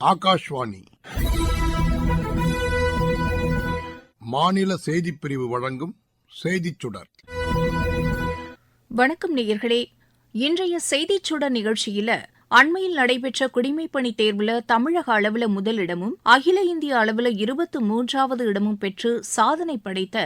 ஆகாஷ்வாணி. மாநில செய்தி பிரிவு வழங்கும் செய்திச் சுடர். வணக்கம் நேயர்களே. இன்றைய செய்திச் சுடர் நிகழ்ச்சியில அண்மையில் நடைபெற்ற குடிமைப்பணி தேர்வுல தமிழக அளவுல முதலிடமும் அகில இந்திய அளவுல இருபத்து மூன்றாவது இடமும் பெற்று சாதனை படைத்த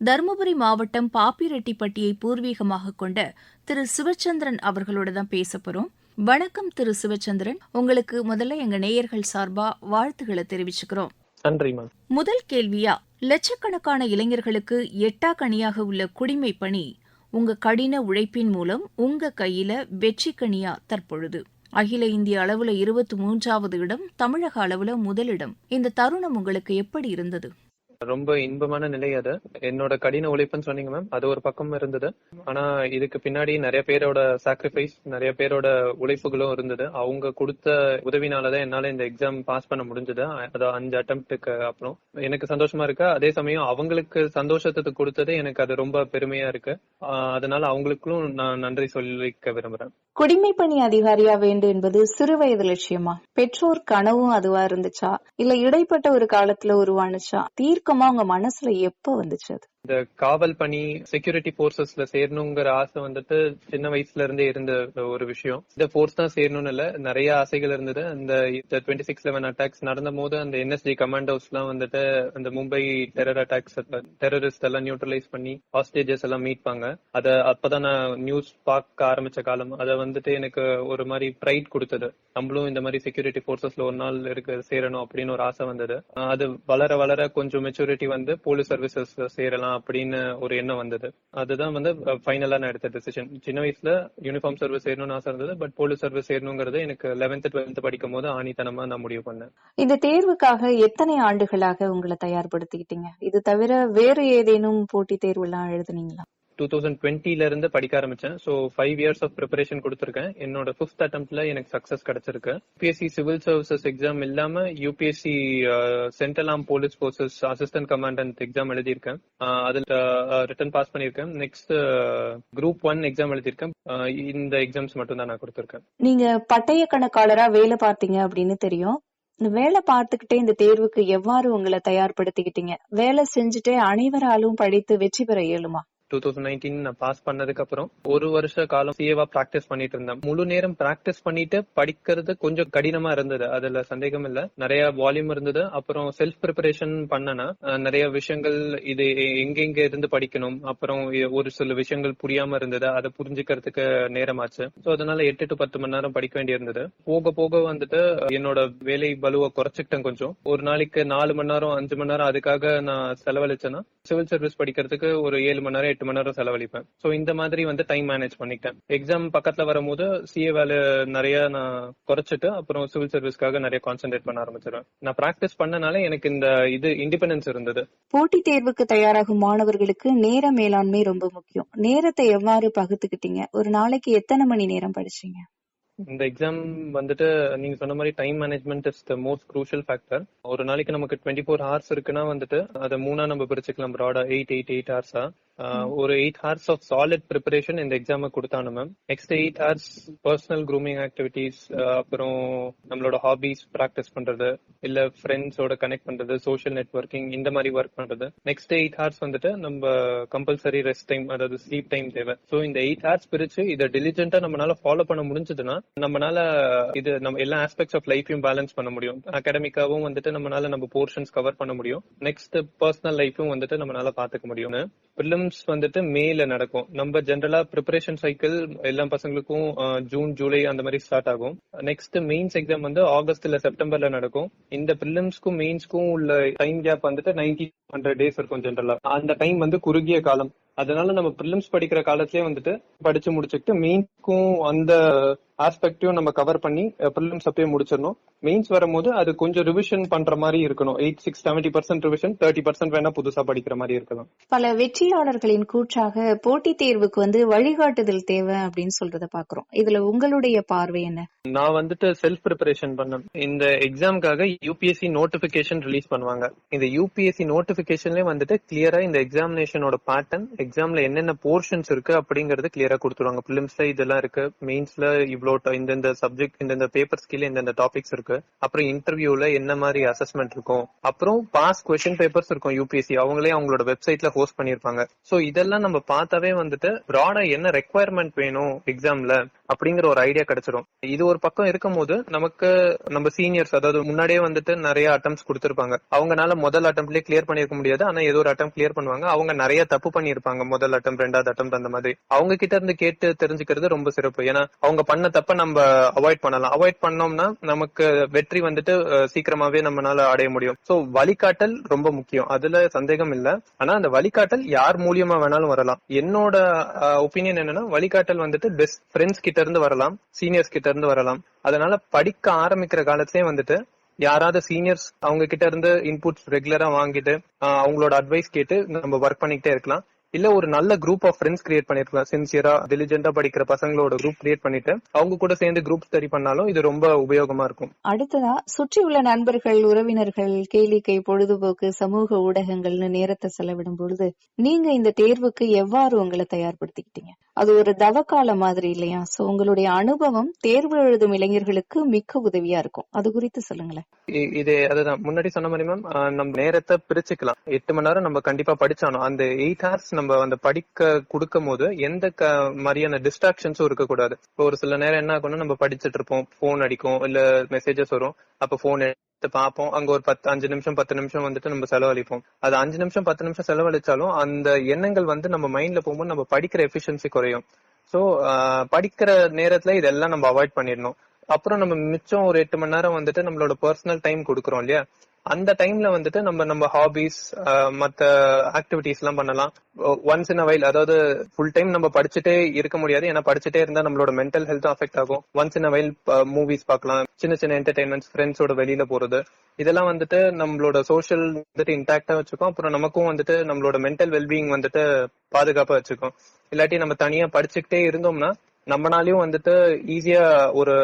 தருமபுரி மாவட்டம் பாப்பிரெட்டிப்பட்டியை பூர்வீகமாக கொண்ட திரு சிவச்சந்திரன் அவர்களோட தான் பேச போறோம். வணக்கம் திரு சிவச்சந்திரன். உங்களுக்கு முதல்ல எங்க நேயர்கள் சார்பா வாழ்த்துக்களை தெரிவிச்சுக்கிறோம். முதல் கேள்வியா லட்சக்கணக்கான இளைஞர்களுக்கு எட்டா கனியாக உள்ள குடிமை பணி உங்க கடின உழைப்பின் மூலம் உங்க கையில வெற்றி கனியா தற்பொழுது? அகில இந்திய அளவுல இருபத்தி மூன்றாவது இடம் தமிழக அளவுல முதலிடம். இந்த தருணம் உங்களுக்கு எப்படி இருந்தது? ரொம்ப இன்பமான நிலை அது. என்னோட கடின உழைப்புன்னு சொன்னீங்க மேம் அது ஒரு பக்கம் இருந்தது. ஆனா இதுக்கு பின்னாடி நிறைய பேரோட சாக்ரிஃபைஸ் நிறைய பேரோட உழைப்புகளும் இருந்தது. அவங்க கொடுத்த உதவினாலதான் என்னால இந்த எக்ஸாம் பாஸ் பண்ண முடிஞ்சது. அது அஞ்சு அட்டம்ப்டுக்கு அப்புறம். எனக்கு சந்தோஷமா இருக்கு. அதே சமயம் அவங்களுக்கு சந்தோஷத்தை கொடுத்தது எனக்கு அது ரொம்ப பெருமையா இருக்கு. ஆஹ் அதனால அவங்களுக்கும் நான் நன்றி சொல்லிக்க விரும்புறேன். குடிமைப்பணி அதிகாரியா வேண்டும் என்பது சிறு வயது லட்சியமா? பெற்றோர் கனவும் அதுவா இருந்துச்சா? இல்ல இடைப்பட்ட ஒரு காலத்துல உருவானுச்சா? தீர்க்கமா உங்க மனசுல எப்ப வந்துச்சு அது? இந்த காவல் பணி செக்யூரிட்டி போர்சஸ்ல சேரணுங்கிற ஆசை வந்துட்டு சின்ன வயசுல இருந்தே இருந்த ஒரு விஷயம். இந்த போர்ஸ் தான் சேரணும்னு இல்ல நிறைய ஆசைகள் இருந்தது. அந்த டுவெண்ட்டி சிக்ஸ் லெவன் அட்டாக்ஸ் நடந்த போது அந்த என்எஸ்ஜி கமாண்டோஸ் எல்லாம் வந்துட்டு அந்த மும்பை டெரர் அட்டாக்ஸ் டெரரிஸ்ட் எல்லாம் நியூட்ரலைஸ் பண்ணி ஹாஸ்டேஜஸ் எல்லாம் மீட்பாங்க அத அப்பதான் நான் நியூஸ் பார்க்க ஆரம்பிச்ச காலம். அத வந்துட்டு எனக்கு ஒரு மாதிரி ப்ரைட் கொடுத்தது. நம்மளும் இந்த மாதிரி செக்யூரிட்டி போர்சஸ்ல ஒரு நாள் இருக்கு சேரணும் அப்படின்னு ஒரு ஆசை வந்தது. அது வளர வளர கொஞ்சம் மெச்சூரிட்டி வந்து போலீஸ் சர்வீசஸ் சேரலாம் அப்படின்னு ஒரு எண்ணம் வந்தது. அதுதான் வந்து ஃபைனலா நான் எடுத்த டிசிஷன் சின்ன வயசுல யூனிஃபார்ம் சர்வீஸ் சேரணும்னு ஆசை இருந்தது பட் போலீஸ் சர்வீஸ் சேரணுங்கிறது எனக்கு லெவன்த் டுவெல்த் படிக்கும் போது ஆணித்தனமா நான் முடிவு பண்ணேன். இந்த தேர்வுக்காக எத்தனை ஆண்டுகளாக உங்களை தயார்படுத்திக்கிட்டீங்க? இது தவிர வேறு ஏதேனும் போட்டி தேர்வு எல்லாம் எழுதுனீங்களா? டூ தௌசண்ட் டுவெண்ட்டில இருந்து படிக்க ஆரம்பிச்சேன். So five years of preparation கொடுத்துருக்கேன். என்னோட ஃபிஃப்த் அட்டம்ப்ட்ல எனக்கு சக்சஸ் கிடைச்சிருக்கு. யூபிஎஸ்சி சிவில் சர்வீசஸ் எக்ஸாம் இல்லாம UPSC central arm police forces assistant commandant exam எழுதியிருக்கேன். அதில் அதுல பாஸ் பண்ணியிருக்கேன். நெக்ஸ்ட் குரூப் ஒன் எக்ஸாம் எழுதியிருக்கேன். இந்த எக்ஸாம்ஸ் மட்டும் தான் நான் கொடுத்துருக்கேன். நீங்க பட்டய கணக்காளரா வேலை பார்த்தீங்க அப்படின்னு தெரியும். இந்த வேலை பார்த்துக்கிட்டே இந்த தேர்வுக்கு எவ்வாறு உங்களை தயார்படுத்திக்கிட்டீங்க? வேலை செஞ்சுட்டே அனைவராலும் படித்து வெற்றி பெற இயலுமா? டூ தௌசண்ட் நைன்டீன் நான் பாஸ் பண்ணதுக்கு அப்புறம் ஒரு வருஷ காலம் சிஏவா பிராக்டிஸ் பண்ணிட்டு இருந்தேன். முழு நேரம் பிராக்டிஸ் பண்ணிட்டு படிக்கிறது கொஞ்சம் கடினமா இருந்தது. அதுல சந்தேகம் இல்ல. நிறைய வால்யூம் இருந்தது. அப்புறம் செல்ஃப் ப்ரிப்பரேஷன் பண்ணனா நிறைய விஷயங்கள் இது எங்கெங்க இருந்து படிக்கணும்? அப்புறம் ஒரு சில விஷயங்கள் புரியாம இருந்தது. அதை புரிஞ்சுக்கிறதுக்கு நேரமாச்சு. சோ அதனால எட்டு டு பத்து மணி நேரம் படிக்க வேண்டியிருந்தது. போக போக வந்துட்டு என்னோட வேலை பலுவை குறைச்சிக்கிட்டேன் கொஞ்சம். ஒரு நாளைக்கு நாலு மணி நேரம் அஞ்சு மணி நேரம் அதுக்காக நான் செலவழிச்சேன்னா சிவில் சர்வீஸ் படிக்கிறதுக்கு ஒரு ஏழு மணி நேரம் எட்டு மணி நேரம் செலவழிப்பேன். சோ இந்த மாதிரி வந்து டைம் மேனேஜ் பண்ணிக்கிட்டேன். எக்ஸாம் பக்கத்துல வரும்போது சிஏ வேலை நிறைய நான் குறைச்சிட்டு அப்புறம் சிவில் சர்வீஸ்க்காக நிறைய கான்சென்ட்ரேட் பண்ண ஆரம்பிச்சிருவேன். நான் பிராக்டிஸ் பண்ணனால எனக்கு இந்த இது இண்டிபெண்டன்ஸ் இருந்தது. போட்டித் தேர்வுக்கு தயாராகும் மாணவர்களுக்கு நேர மேலாண்மை ரொம்ப முக்கியம். நேரத்தை எவ்வாறு பகுத்துக்கிட்டீங்க? ஒரு நாளைக்கு எத்தனை மணி நேரம் படிச்சீங்க? இந்த எக்ஸாம் வந்துட்டு நீங்க சொன்ன மாதிரி time management is the most crucial factor ஒரு நாளைக்கு நமக்கு டுவெண்ட்டி ஃபோர் ஹவர்ஸ் இருக்குன்னா வந்துட்டு அதை மூணா நம்ம பிரிச்சுக்கலாம் ப்ராடா எயிட் எயிட் எயிட் ஹவர்ஸா ஒரு eight hours of solid preparation இந்த எக்ஸாமை கொடுத்தானு ma'am next eight hours personal grooming activities அப்புறம் நம்மளோட ஹாபிஸ் ப்ராக்டிஸ் பண்றது இல்ல ஃப்ரெண்ட்ஸோட கனெக்ட் பண்றது சோஷியல் நெட்வொர்க்கிங் இந்த மாதிரி ஒர்க் பண்றது. நெக்ஸ்ட் எயிட் ஹவர்ஸ் வந்துட்டு நம்ம கம்பல்சரி ரெஸ்ட் டைம் அதாவது ஸ்லீப் டைம் தேவை. ஸோ இந்த எயிட் ஹவர்ஸ் பிரிச்சு இதை டெலிஜென்ட்டா நம்மளால ஃபாலோ பண்ண முடிஞ்சதுன்னா நம்மளால இது நம்ம எல்லா ஆஸ்பெக்ட்ஸ் ஆஃப் லைஃபையும் பேலன்ஸ் பண்ண முடியும். அகாடமிக்காவும் வந்துட்டு நம்மளால நம்ம போர்ஷன்ஸ் கவர் பண்ண முடியும். நெக்ஸ்ட் பர்சனல் லைஃபும் வந்துட்டு நம்மளால பாத்துக்க முடியும்னு எக்ஸாம்ஸ் வந்துட்டு மேல நடக்கும். நம்ம ஜென்ரலா ப்ரிப்பரேஷன் சைக்கிள் எல்லா பசங்களுக்கும் ஜூன் ஜூலை அந்த மாதிரி ஸ்டார்ட் ஆகும். நெக்ஸ்ட் மெயின்ஸ் எக்ஸாம் வந்து ஆகஸ்ட் இல்ல செப்டம்பர்ல நடக்கும். இந்த ப்ரிலிம்ஸ்க்கும் மெயின்ஸ்க்கும் உள்ள டைம் கேப் வந்துட்டு நைன்டி ஹண்ட்ரட் டேஸ் இருக்கும் ஜென்ரலா அந்த டைம் வந்து குறுகிய காலம். அதனால நம்ம ப்ரிலிம்ஸ் படிக்கிற காலத்திலேயே வந்துட்டு படிச்சு முடிச்சுட்டு மெயின்ஸ்க்கும் அந்த ஆஸ்பெக்டையும் நம்ம கவர் பண்ணி ப்ரிலிம்ஸ் அப்பயே முடிச்சிடணும். மெயின்ஸ் வரும்போது அது கொஞ்சம் ரிவிஷன் பண்ற மாதிரி இருக்கணும். Eight six seventy percent revision thirty percent வேணா புதுசா படிக்கிற மாதிரி இருக்கலாம். பல வெற்றியாளர்களின் கூற்றாக போட்டித் தேர்வுக்கு வந்து வழிகாட்டுதல் தேவை அப்படின்னு சொல்றத பாக்குறோம். இதுல உங்களுடைய பார்வை என்ன? நான் வந்துட்டு செல்ஃப் ப்ரிப்பரேஷன் பண்ணேன் இந்த எக்ஸாம்க்காக யூபிஎஸ்சி நோட்டிபிகேஷன் ரிலீஸ் பண்ணுவாங்க. இந்த யூபிஎஸ்சி நோட்டிபிகேஷன்லயே வந்துட்டு கிளியரா இந்த எக்ஸாமினேஷனோட பேட்டர்ன் எக்ஸாம்ல என்னென்ன போர்ஷன்ஸ் இருக்கு அப்படிங்கறது கிளியரா கொடுத்துருவாங்க பிலிம்ஸ்ல இதெல்லாம் இருக்கு மெயின்ஸ்ல இவ்வளவு ஃப்ளோட் இந்தந்த சப்ஜெக்ட் இந்தந்த பேப்பர்ஸ் கீழே இந்தந்த டாபிக்ஸ் இருக்கு. அப்புறம் இன்டர்வியூல என்ன மாதிரி அசஸ்மெண்ட் இருக்கும்? அப்புறம் பாஸ் கொஸ்டின் பேப்பர்ஸ் இருக்கும் யூபிஎஸ்சி அவங்களே அவங்களோட வெப்சைட்ல ஹோஸ்ட் பண்ணிருப்பாங்க. சோ இதெல்லாம் நம்ம பார்த்தாவே வந்துட்டு ப்ராடா என்ன ரெக்குவயர்மெண்ட் வேணும் எக்ஸாம்ல அப்படிங்கிற ஒரு ஐடியா கிடைச்சிடும். இது ஒரு பக்கம் இருக்கும்போது நமக்கு நம்ம சீனியர்ஸ் அதாவது முன்னாடியே வந்துட்டு நிறைய அட்டம்ஸ் கொடுத்துருப்பாங்க. அவங்கனால முதல் அட்டம்ப்ட்லயே கிளியர் பண்ணிருக்க முடியாது. ஆனா ஏதோ ஒரு அட்டம் கிளியர் பண்ணுவாங்க. அவங்க நிறைய தப்பு பண்ணிருப்பாங்க முதல் அட்டம் ரெண்டாவது அட்டம் அந்த மாதிரி. அவங்க கிட்ட இருந்து கேட்டு தெரிஞ்சுக்கிறது ரொம்ப சிறப்பு. ஏன்னா அவங்க பண்ண தப்ப நம்ம அவாய்ட் பண்ணலாம். அவாய்ட் பண்ணோம்னா நமக்கு வெற்றி வந்துட்டு சீக்கிரமாவே நம்மளால அடைய முடியும். சோ வழிகாட்டல் ரொம்ப முக்கியம். அதுல சந்தேகம் இல்ல. ஆனா அந்த வழிகாட்டல் யார் மூலியமா வேணாலும் வரலாம். என்னோட ஒப்பீனியன் என்னன்னா வழிகாட்டல் வந்துட்டு பெஸ்ட் ஃப்ரெண்ட்ஸ் கிட்ட இருந்து வரலாம் சீனியர்ஸ் கிட்ட இருந்து வரலாம். அதனால படிக்க ஆரம்பிக்கிற காலத்திலே வந்துட்டு யாராவது சீனியர்ஸ் அவங்க கிட்ட இருந்து இன்புட்ஸ் ரெகுலரா வாங்கிட்டு அவங்களோட அட்வைஸ் கேட்டு நம்ம ஒர்க் பண்ணிக்கிட்டே இருக்கலாம். இல்ல ஒரு நல்ல குரூப் ஆஃப் ஃப்ரெண்ட்ஸ் கிரியேட் பண்ணிருக்கலாம். சின்சியரா diligent-ஆ படிக்கிற பசங்களோட குரூப் கிரியேட் பண்ணிட்டு அவங்க கூட சேர்ந்து குரூப் ஸ்டடி பண்ணாலும் இது ரொம்ப உபயோகமா இருக்கும். அடுத்ததா சுற்றியுள்ள நண்பர்கள் உறவினர்கள் கேளிக்கை பொழுதுபோக்கு சமூக ஊடகங்கள்னு நேரத்தை செலவிடும் பொழுது நீங்க இந்த தேர்வுக்கு எவ்வாறு உங்களை தயார்படுத்திக்கிட்டீங்க? அது ஒரு தவக்கால மாதிரி இல்லையா? சோ உங்களுடைய அனுபவம் தேர்வு எழுதும் இளைஞர்களுக்கு மிக்க உதவியா இருக்கும். அது குறித்து சொல்லுங்களேன். இது அதுதான். முன்னாடி சொன்ன மாதிரி மேம் நம்ம நேரத்தை பிரிச்சுக்கலாம். எட்டு மணி நேரம் நம்ம கண்டிப்பா படிச்சானோம் அந்த எயிட் ஹவர்ஸ் நம்ம அந்த படிக்க கொடுக்கும் போது எந்த க- மாதிரியான டிஸ்ட்ராக்ஷன்ஸும் இருக்கக்கூடாது. இப்போ ஒரு சில நேரம் என்ன ஆகும்னா நம்ம படிச்சுட்டு இருப்போம் போன் அடிக்கும் இல்ல மெசேஜஸ் வரும். அப்ப போன் எடுத்து பார்ப்போம். அங்க ஒரு பத்து அஞ்சு நிமிஷம் பத்து நிமிஷம் வந்துட்டு நம்ம செலவழிப்போம். அது அஞ்சு நிமிஷம் பத்து நிமிஷம் செலவழிச்சாலும் அந்த எண்ணங்கள் வந்து நம்ம மைண்ட்ல போகும்போது நம்ம படிக்கிற எஃபிஷியன்சி குறையும். சோ படிக்கிற நேரத்துல இதெல்லாம் நம்ம அவாய்ட் பண்ணிடணும். அப்புறம் நம்ம மிச்சம் ஒரு எட்டு மணி நேரம் வந்துட்டு நம்மளோட பர்சனல் டைம் கொடுக்குறோம் இல்லையா? அந்த டைம்ல வந்துட்டு நம்ம நம்ம ஹாபிஸ் மத்த ஆக்டிவிட்டிஸ் எல்லாம் பண்ணலாம். ஒன்ஸ் இன் வைல் அதாவது ஃபுல் டைம் நம்ம படிச்சுட்டே இருக்க முடியாது. ஏன்னா படிச்சுட்டே இருந்தா நம்மளோட மென்டல் ஹெல்த் அஃபெக்ட் ஆகும். ஒன்ஸ் இன் வைல் மூவிஸ் பார்க்கலாம். சின்ன சின்ன என்டர்டைன்மெண்ட்ஸ் ஃப்ரெண்ட்ஸோட வெளியில போறது. இதெல்லாம் வந்துட்டு நம்மளோட சோஷியல் வந்துட்டு இன்டாக்டா வச்சுக்கும். அப்புறம் நமக்கும் வந்துட்டு நம்மளோட மென்டல் வெல்பீயிங் வந்துட்டு பாதுகாப்பா வச்சுக்கும். இல்லாட்டி நம்ம தனியா படிச்சுக்கிட்டே இருந்தோம்னா நம்மனாலயும் வந்துட்டு ஈஸியா ஒரு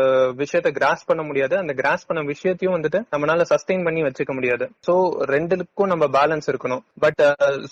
விஷயத்த கிராஸ் பண்ண முடியாது. அந்த கிராஸ் பண்ண விஷயத்தையும் வந்துட்டு நம்மளால சஸ்டெயின் பண்ணி வச்சுக்க முடியாது. சோ ரெண்டுக்கும் நம்ம பேலன்ஸ் இருக்கணும். பட்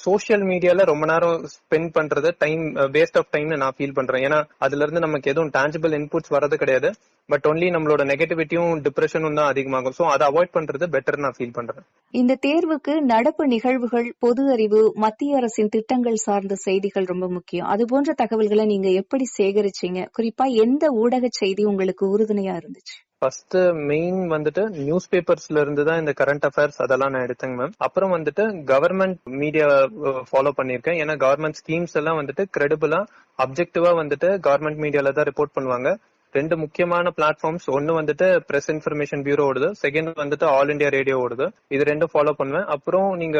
சோஷியல் மீடியால ரொம்ப நேரம் ஸ்பெண்ட் பண்றது டைம் வேஸ்ட் ஆஃப் டைம்னு நான் ஃபீல் பண்றேன். ஏன்னா அதுல இருந்து நமக்கு எதுவும் டான்ஜிபிள் இன்புட்ஸ் வரது கிடையாது. பட் ஒன்லி நம்மளோட நெகட்டிவிட்டியும் டிப்ரெஷனும் தான் அதிகமாகும். சோ அதை அவாய்ட் பண்றது பெட்டர் நான் ஃபீல் பண்றேன். இந்த தேர்வுக்கு நடப்பு நிகழ்வுகள் பொது அறிவு மத்திய அரசின் திட்டங்கள் சார்ந்த செய்திகள் ரொம்ப முக்கியம். அது போன்ற தகவல்களை நீங்க எப்படி சேகரிச்சீங்க? குறிப்பா எந்த ஊடக செய்தி உங்களுக்கு உறுதுணையா இருந்துச்சு? ஃபர்ஸ்ட் மெயின் வந்துட்டு நியூஸ் பேப்பர்ஸ்ல இருந்து தான் இந்த கரண்ட் அஃபேர்ஸ் அதெல்லாம் நான் எடுத்தேங்க மேம் அப்புறம் வந்துட்டு கவர்மெண்ட் மீடியா ஃபாலோ பண்ணிருக்கேன் ஏன்னா கவர்மெண்ட் ஸ்கீம்ஸ் எல்லாம் வந்துட்டு கிரெடிபிளா அப்ஜெக்டிவா வந்துட்டு கவர்மெண்ட் மீடியால தான் ரிப்போர்ட் பண்ணுவாங்க. ரெண்டு முக்கியமான பிளாட்ஃபார்ம்ஸ் ஒன்னு வந்துட்டு பிரஸ் இன்ஃபர்மேஷன் பியூரோ ஓடுது. செகண்ட் வந்துட்டு ஆல் இந்தியா ரேடியோ ஓடுது. இது ரெண்டும் ஃபாலோ பண்ணுவேன். அப்புறம் நீங்க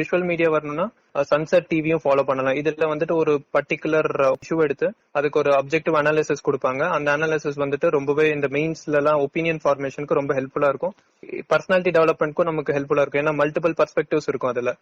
விஷுவல் மீடியா வரணும்னா சன்செட் டிவியும் ஃபாலோ பண்ணலாம். இதுல வந்துட்டு ஒரு பர்டிகுலர் இஷ்யூ எடுத்து அதுக்கு ஒரு அப்ஜெக்டிவ் அனாலிசிஸ் கொடுப்பாங்க. அந்த அனாலிசிஸ் வந்துட்டு ரொம்பவே இந்த மெயின்ஸ்ல எல்லாம் ஒப்பீனியன் ஃபார்மேஷனுக்கு ரொம்ப ஹெல்ப்ஃபுல்லா இருக்கும். பர்சனாலிட்டி டெவலப்மெண்ட்க்கும் நமக்கு ஹெல்ப்ஃபுல்லா இருக்கும். ஏன்னா மல்டிபிள் பர்ஸ்பெக்டிவ்ஸ் இருக்கும் அதுல.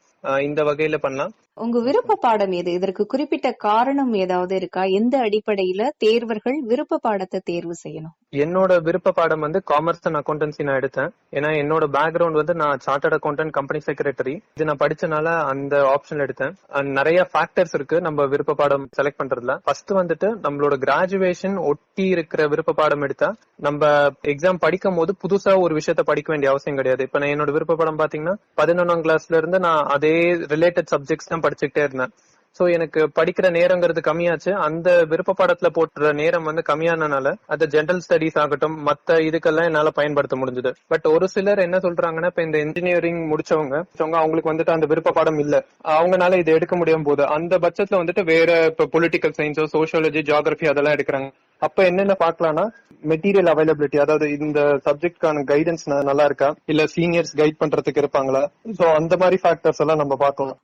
இந்த வகையில பண்ணலாம். உங்க விருப்ப பாடம் எது? இதற்கு குறிப்பிட்ட காரணம் ஏதாவது இருக்கா? எந்த அடிப்படையில தேர்வர்கள் விருப்ப பாடத்தை தேர்வு செய்யணும். என்னோட விருப்ப பாடம் வந்து காமர்ஸ் அண்ட் அக்கௌண்டன்சி நான் எடுத்தேன். ஏன்னா என்னோட பேக்ரவுண்ட் வந்து நான் சார்ட்டர்ட் அக்கௌண்டன்ட் கம்பெனி செக்ரட்டரி இது நான் படிச்சனால அந்த ஆப்ஷன் எடுத்தேன். நிறைய ஃபேக்டர்ஸ் இருக்கு. நம்ம விருப்ப பாடம் செலக்ட் பண்றதுல. ஃபர்ஸ்ட் வந்துட்டு நம்மளோட கிராஜுவேஷன் ஒட்டி இருக்கிற விருப்ப பாடம் எடுத்தா நம்ம எக்ஸாம் படிக்கும் போது புதுசா ஒரு விஷயத்த படிக்க வேண்டிய அவசியம் கிடையாது. இப்ப நான் என்னோட விருப்ப படம் பாத்தீங்கன்னா பதினொன்னாம் கிளாஸ்ல இருந்து நான் அதே ரிலேட்டட் சப்ஜெக்ட்ஸ் தான் படிச்சுக்கிட்டே இருந்தேன். சோ எனக்கு படிக்கிற நேரங்கிறது கம்மியாச்சு. அந்த விருப்ப பாடத்துல போட்டுற நேரம் வந்து கம்மியானனால அது ஜென்ரல் ஸ்டடிஸ் ஆகட்டும் மத்த இதுக்கெல்லாம் என்னால பயன்படுத்த முடிஞ்சது. பட் ஒரு சிலர் என்ன சொல்றாங்கன்னா இப்ப இந்த இன்ஜினியரிங் முடிச்சவங்க முடிச்சவங்க அவங்களுக்கு வந்துட்டு அந்த விருப்ப பாடம் இல்ல. அவங்கனால இதை எடுக்க முடியும் போது அந்த பட்சத்துல வந்துட்டு வேற இப்ப பொலிட்டிக்கல் சயின்ஸோ சோசியாலஜி ஜியாகிரபி அதெல்லாம் எடுக்கிறாங்க. அப்ப என்னென்ன பாக்கலாம்னா மெட்டீரியல் அவைலபிலிட்டி அதாவது இந்த சப்ஜெக்ட்கான கைடன்ஸ் நல்லா இருக்கா இல்ல சீனியர்ஸ் கைட் பண்றதுக்கு இருப்பாங்களா? சோ அந்த மாதிரி ஃபேக்டர்ஸ் எல்லாம் நம்ம பார்க்கணும்.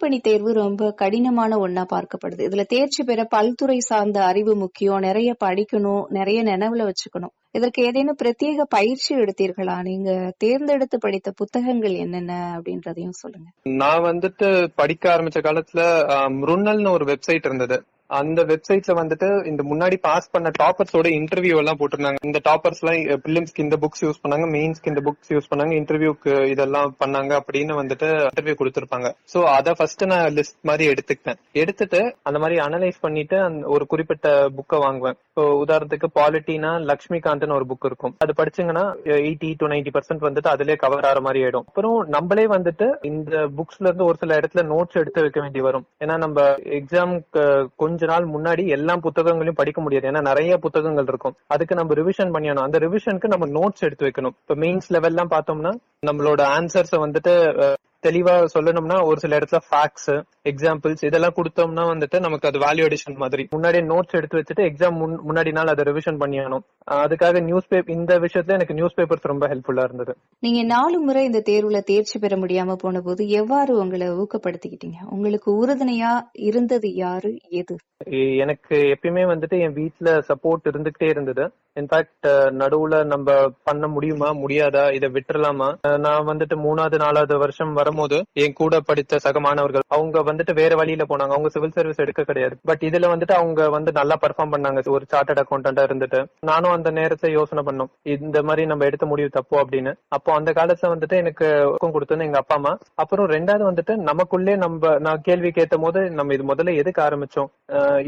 பணி தேர்வு ரொம்ப கடினமான ஒன்னா பார்க்கப்படுது. இதுல தேர்ச்சி பெற பல்துறை சார்ந்த அறிவு முக்கியம். நிறைய படிக்கணும். நிறைய நினைவுல வச்சுக்கணும். இதற்கு ஏதேனும் பிரத்யேக பயிற்சி எடுத்தீர்களா? நீங்க தேர்ந்தெடுத்து படித்த புத்தகங்கள் என்னென்ன அப்படின்றதையும் சொல்லுங்க. நான் வந்துட்டு படிக்க ஆரம்பிச்ச காலத்துல ருன்னல்னு ஒரு வெப்சைட் இருந்தது. அந்த வெப்சைட்ல வந்துட்டு இந்த முன்னாடி பாஸ் பண்ண டாப்பர்ஸோட இன்டர்வியூ எல்லாம் போட்டிருந்தாங்க. இந்த டாப்பர்ஸ் எல்லாம் பிலிம்ஸ்க்கு இந்த புக்ஸ் யூஸ் பண்ணாங்க மெயின்ஸ்க்கு இந்த புக்ஸ் யூஸ் பண்ணாங்க இன்டர்வியூக்கு இதெல்லாம் பண்ணாங்க அப்படின்னு வந்துட்டு இன்டர்வியூ கொடுத்துருப்பாங்க. சோ அத ஃபர்ஸ்ட் நான் லிஸ்ட் மாதிரி எடுத்துக்கிட்டேன். எடுத்துட்டு அந்த மாதிரி அனலைஸ் பண்ணிட்டு அந்த ஒரு குறிப்பிட்ட புக்கை வாங்குவேன். இப்போ உதாரணத்துக்கு பாலிட்டினா லக்ஷ்மிகாந்த் பர்சன்ட்னு ஒரு புக் இருக்கும். அது படிச்சீங்கன்னா எயிட்டி டு நைன்டி பர்சன்ட் வந்துட்டு அதுலயே கவர் ஆகிற மாதிரி ஆயிடும். அப்புறம் நம்மளே வந்துட்டு இந்த புக்ஸ்ல இருந்து ஒரு சில இடத்துல நோட்ஸ் எடுத்து வைக்க வேண்டி வரும். ஏன்னா நம்ம எக்ஸாம் கொஞ்ச நாள் முன்னாடி எல்லா புத்தகங்களையும் படிக்க முடியாது. ஏன்னா நிறைய புத்தகங்கள் இருக்கும். அதுக்கு நம்ம ரிவிஷன் பண்ணிடணும் அந்த ரிவிஷனுக்கு நம்ம நோட்ஸ் எடுத்து வைக்கணும். இப்போ மெயின்ஸ் லெவல்லாம் பார்த்தோம்னா நம்மளோட ஆன்சர்ஸை வந்துட்டு தெளிவா சொல்லணும்னா ஒரு சில இடத்துல ஃபேக்ட்ஸ் எக்ஸாம்பிள்ஸ் இதெல்லாம் கொடுத்தோம்னா வந்துட்டு நமக்கு அது வேல்யூ அடிஷன் மாதிரி. முன்னாடியே நோட்ஸ் எடுத்து வச்சுட்டு எக்ஸாம் முன்னாடி நாள் அதை ரிவிஷன் பண்ணியானோம் அதுக்காக நியூஸ் பேப்பர் இந்த விஷயத்துல எனக்கு நியூஸ் பேப்பர்ஸ் ரொம்ப ஹெல்ப்ஃபுல்லா இருந்தது. நீங்க நாலு முறை இந்த தேர்வுல தேர்ச்சி பெற முடியாம போன போது எவ்வாறு உங்களை ஊக்கப்படுத்திக்கிட்டீங்க? உங்களுக்கு உறுதுணையா இருந்தது யாரு எது? எனக்கு எப்பயுமே வந்துட்டு என் வீட்ல சப்போர்ட் இருந்துகிட்டே இருந்தது. இன்ஃபேக்ட் நடுவுல நம்ம பண்ண முடியுமா முடியாதா இதை விட்டுறலாமா? நான் வந்துட்டு மூணாவது நாலாவது வருஷம் வரும்போது என் கூட படித்த சக மாணவர்கள் அவங்க வந்துட்டு வேற வழியில போனாங்க. அவங்க சிவில் சர்வீஸ் எடுக்க கிடையாது. பட் இதுல வந்துட்டு அவங்க வந்து நல்லா பெர்ஃபார்ம் பண்ணாங்க. ஒரு சார்ட்டர்ட் அக்கௌண்டா இருந்துட்டு. நானும் அந்த நேரத்தை யோசனை பண்ணோம். இந்த மாதிரி நம்ம எடுத்த முடிவு தப்பு அப்படின்னு. அப்போ அந்த காலத்துல வந்துட்டு எனக்கு ஊக்கம் கொடுத்தது எங்க அப்பா அம்மா. அப்புறம் ரெண்டாவது வந்துட்டு நமக்குள்ளே நம்ம நான் கேள்வி கேட்ட போது நம்ம இது முதல்ல எதுக்கு ஆரம்பிச்சோம்?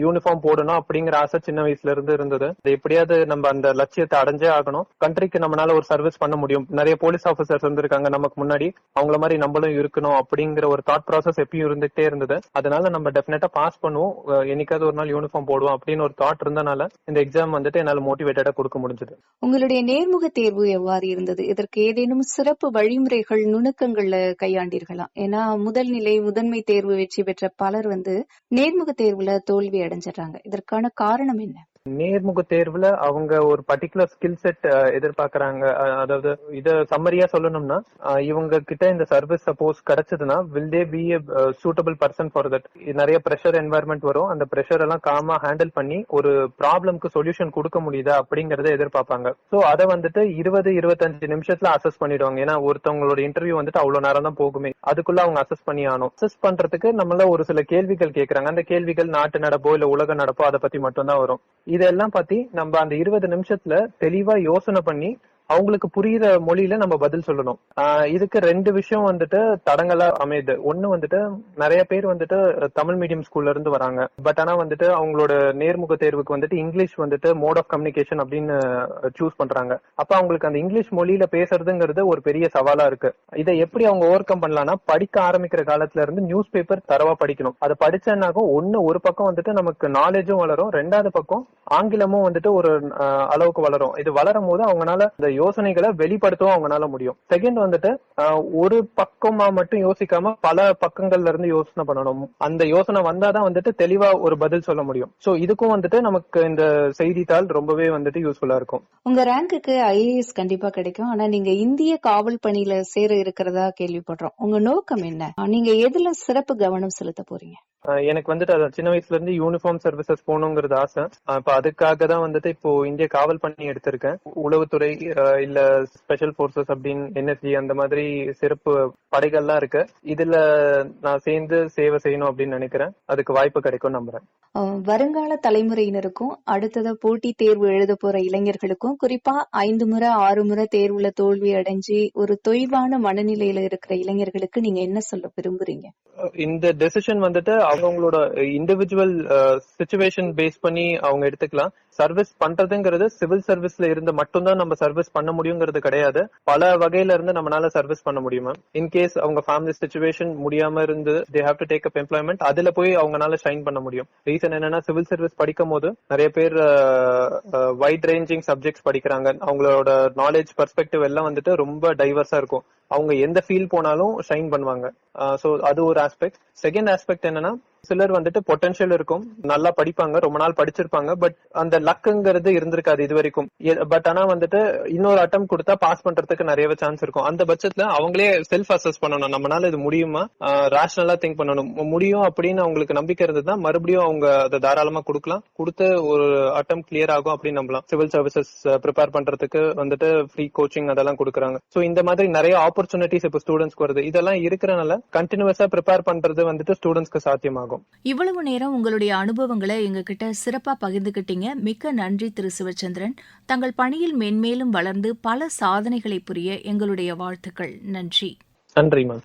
யூனிஃபார்ம் போடணும் அப்படிங்கிற ஆசை சின்ன வயசுல இருந்து இருந்தது. அது எப்படியாவது நம்ம அந்த லட்சியத்தை அடைஞ்சே ஆகணும். கண்ட்ரிக்கு நம்மளால ஒரு சர்வீஸ் பண்ண முடியும். நிறைய போலீஸ் ஆபீசர்ஸ் இருந்திருக்காங்க நமக்கு முன்னாடி. அவங்கள மாதிரி நம்மளும் இருக்கணும் அப்படிங்கிற ஒரு தாட் ப்ராசஸ் எப்பயும் இருந்துகிட்டே இருந்தது. அதனால நம்ம டெஃபினட்டா பாஸ் பண்ணுவோம். என்னைக்காவது ஒரு நாள் யூனிஃபார்ம் போடுவோம் அப்படின்னு ஒரு தாட் இருந்தனால இந்த எக்ஸாம் வந்துட்டு என்னால மோட்டிவேட்டடா கொடுக்க முடிஞ்சது. உங்களுடைய நேர்முக தேர்வு எவ்வாறு இருந்தது? இதற்கு ஏதேனும் சிறப்பு வழிமுறைகள் நுணுக்கங்கள்ல கையாண்டீர்களா? ஏன்னா முதல் நிலை முதன்மை தேர்வு வெற்றி பெற்ற பலர் வந்து நேர்முக தேர்வுல தோல்வி அடைஞ்சிடுறாங்க. இதற்கான காரணம் என்ன? நேர்முக தேர்வுல அவங்க ஒரு பர்டிகுலர் ஸ்கில் செட் எதிர்பார்க்கறாங்க. அதாவது இத சம்மரியா சொல்லணும்னா இவங்க கிட்ட இந்த சர்வீஸ் சப்போஸ் கிடைச்சதுன்னா will they be suitable person for that நிறைய ப்ரெஷர் என்வாயர்மெண்ட் வரும். அந்த ப்ரெஷர் எல்லாம் காமா ஹேண்டில் பண்ணி ஒரு ப்ராப்ளம்க்கு சொல்யூஷன் கொடுக்க முடியுதா அப்படிங்கறத எதிர்பார்ப்பாங்க. சோ அதை வந்துட்டு இருபது இருபத்தஞ்சு நிமிஷத்துல அசஸ் பண்ணிடுவாங்க. ஏன்னா ஒருத்தவங்களோட இன்டர்வியூ வந்துட்டு அவ்வளவு நேரம் தான் போகுமே. அதுக்குள்ள அவங்க அசஸ் பண்ணி ஆனும் அசஸ் பண்றதுக்கு நம்மள ஒரு சில கேள்விகள் கேக்குறாங்க. அந்த கேள்விகள் நாட்டு நடப்போ இல்ல உலக நடப்போ அதை பத்தி மட்டும் தான் வரும். இதெல்லாம் பத்தி நம்ம அந்த இருபது நிமிஷத்துல தெளிவா யோசனை பண்ணி அவங்களுக்கு புரியுற மொழியில நம்ம பதில் சொல்லணும். இதுக்கு ரெண்டு விஷயம் வந்துட்டு தடங்களா அமையுது. ஒண்ணு வந்துட்டு நிறைய பேர் வந்துட்டு தமிழ் மீடியம் ஸ்கூல்ல இருந்து வராங்க. பட் ஆனா வந்துட்டு அவங்களோட நேர்முக தேர்வுக்கு வந்துட்டு இங்கிலீஷ் வந்துட்டு மோட் ஆஃப் கம்யூனிகேஷன் அப்படின்னு சூஸ் பண்றாங்க. அப்ப அவங்களுக்கு அந்த இங்கிலீஷ் மொழியில பேசுறதுங்கிறது ஒரு பெரிய சவாலா இருக்கு. இதை எப்படி அவங்க ஓவர் கம் பண்ணலாம்னா படிக்க ஆரம்பிக்கிற காலத்துல இருந்து நியூஸ் பேப்பர் தரவா படிக்கணும். அதை படிச்சேன்னாக்கும் ஒண்ணு ஒரு பக்கம் வந்துட்டு நமக்கு நாலேஜும் வளரும். ரெண்டாவது பக்கம் ஆங்கிலமும் வந்துட்டு ஒரு அளவுக்கு வளரும். இது வளரும் போது அவங்களால இந்த யோசனைகளை வெளிப்படுத்தவும் அவங்களால முடியும். செகண்ட் வந்துட்டு ஒரு பக்கமா மட்டும் யோசிக்காம பல பக்கங்கள்ல இருந்து யோசனை பண்ணணும். அந்த யோசனை வந்தாதான் வந்துட்டு தெளிவா ஒரு பதில் சொல்ல முடியும். சோ இதுக்கும் வந்துட்டு நமக்கு இந்த செய்தித்தாள் ரொம்பவே வந்துட்டு யூஸ்ஃபுல்லா இருக்கும். உங்க ரேங்குக்கு ஐஏஎஸ் கண்டிப்பா கிடைக்கும். ஆனா நீங்க இந்திய காவல் பணியில சேர இருக்கிறதா கேள்விப்படுறோம். உங்க நோக்கம் என்ன? நீங்க எதுல சிறப்பு கவனம் செலுத்த போறீங்க? எனக்கு வந்துட்டு சின்ன வயசுல இருந்து யூனிஃபார்ம் சர்வீசஸ் போகணுங்கிறது ஆசை. இப்ப அதுக்காக தான் வந்துட்டு இப்போ இந்திய காவல் பண்ணி எடுத்திருக்கேன். உளவுத்துறை இல்ல ஸ்பெஷல் போர்சஸ் அப்படின்னு என்எஸ்ஜி அந்த மாதிரி சிறப்பு படைகள்லாம் இருக்கு. இதுல நான் சேர்ந்து சேவை செய்யணும் அப்படின்னு நினைக்கிறேன். அதுக்கு வாய்ப்பு கிடைக்கும் நம்புறேன். வருங்கால தலைமுறையினருக்கும் அடுத்ததா போட்டி தேர்வு எழுத போற இளைஞர்களுக்கும் குறிப்பா ஐந்து முறை ஆறு முறை தேர்வுல தோல்வி அடைஞ்சு ஒரு தொய்வான மனநிலையில இருக்கிற இளைஞர்களுக்கு நீங்க என்ன சொல்ல விரும்புறீங்க? இந்த டெசிஷன் வந்துட்டு அவங்களோட இண்டிவிஜுவல் சுச்சுவேஷன் பேஸ் பண்ணி அவங்க எடுத்துக்கலாம். சர்வீஸ் பண்றதுங்கிறது சிவில் சர்வீஸ்ல இருந்து மட்டும்தான் நம்ம சர்வீஸ் பண்ண முடியுங்கிறது கிடையாது. பல வகையில இருந்து நம்மளால சர்வீஸ் பண்ண முடியும் இன்கேஸ் அவங்க ஃபேமிலி சுச்சுவேஷன் முடியாம இருந்து they have to take up employment அதுல போய் அவங்களால ஷைன் பண்ண முடியும். ரீசன் என்னன்னா சிவில் சர்வீஸ் படிக்கும் போது நிறைய பேர் வைட் ரேஞ்சிங் சப்ஜெக்ட்ஸ் படிக்கிறாங்க. அவங்களோட நாலேஜ் பெர்ஸ்பெக்டிவ் எல்லாம் வந்துட்டு ரொம்ப டைவர்ஸா இருக்கும். அவங்க எந்த ஃபீல் போனாலும் ஷைன் பண்ணுவாங்க. சோ அது ஒரு ஆஸ்பெக்ட் செகண்ட் ஆஸ்பெக்ட் என்னன்னா சிலர் வந்துட்டு பொட்டன்ஷியல் இருக்கும். நல்லா படிப்பாங்க ரொம்ப நாள் படிச்சிருப்பாங்க பட் அந்த லக்குங்கிறது இருந்திருக்காது இது வரைக்கும் பட் ஆனா வந்துட்டு இன்னொரு அட்டம் கொடுத்தா பாஸ் பண்றதுக்கு நிறையவே சான்ஸ் இருக்கும். அந்த பட்சத்துல அவங்களே செல்ஃப் அசஸ் பண்ணணும். நம்மளால இது முடியுமா? ரேஷனலா திங்க் பண்ணணும். முடியும் அப்படின்னு அவங்களுக்கு நம்பிக்கை இருந்ததுன்னா மறுபடியும் அவங்க அதை தாராளமா கொடுக்கலாம். கொடுத்து ஒரு அட்டம் கிளியர் ஆகும் அப்படின்னு நம்பலாம். சிவில் சர்வீசஸ் ப்ரிப்பேர் பண்றதுக்கு வந்துட்டு ஃப்ரீ கோச்சிங் அதெல்லாம் கொடுக்குறாங்க. சோ இந்த மாதிரி நிறைய ஆப்பர்ச்சுனிட்டிஸ் இப்போ ஸ்டூடெண்ட்ஸ்க்கு வருது. இதெல்லாம் இருக்கிறனால கண்டினியூஸா ப்ரிப்பேர் பண்றது வந்துட்டு ஸ்டூடெண்ட்ஸ்க்கு சாத்தியமாகும். இவ்வளவு நேரம் உங்களுடைய அனுபவங்களை எங்ககிட்ட சிறப்பா பகிர்ந்துகிட்டீங்க. மிக்க நன்றி திரு சிவச்சந்திரன். தங்கள் பணியில் மென்மேலும் வளர்ந்து பல சாதனைகளை புரிய எங்களுடைய வாழ்த்துக்கள். நன்றி. நன்றி மேம்